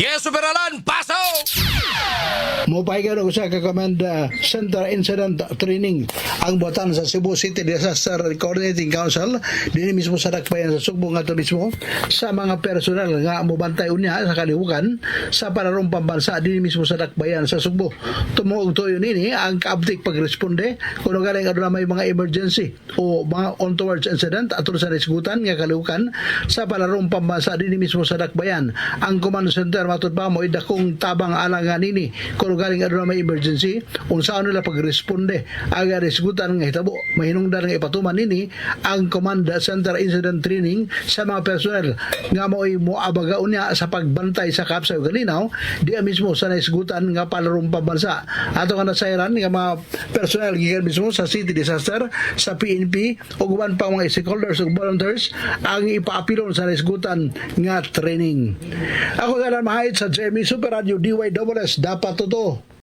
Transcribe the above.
Yes, Superalán, pasa. Mupay ka sa ka Command uh, Center Incident Training. Ang buatan sa Cebu City Disaster Coordinating Council din mismo sa dakbayan sa Sugbo nga mismo sa mga personal nga mubantay unya sa kalihukan sa panarong pambansa din mismo sa dakbayan sa Sugbo. Tumuog tuyo nini ang kaabtik pagresponde kung galing aduna may mga emergency o mga ontowards incident atol sa risgutan nga kalihukan sa panarong pambansa din mismo sa dakbayan. Ang command center matud pa mo idakong tabang alangan nini kung galing aduna may emergency unsa nila pagresponde. Aga risgutan nga hitabo mahinungdan nga ipatuman nini ang command center incident training sa mga personnel nga mo'y moabaga unya sa pagbantay sa kapsa ug galinaw di mismo sa naisgutan nga palarong pambansa. Ato nga nasairan nga mga personnel gikan mismo sa city disaster sa PNP ug uban pa mga stakeholders ug volunteers ang ipaapilon sa naisgutan nga training. Ako nga mahayit sa Jamie Super Radio DYSS dapat totoo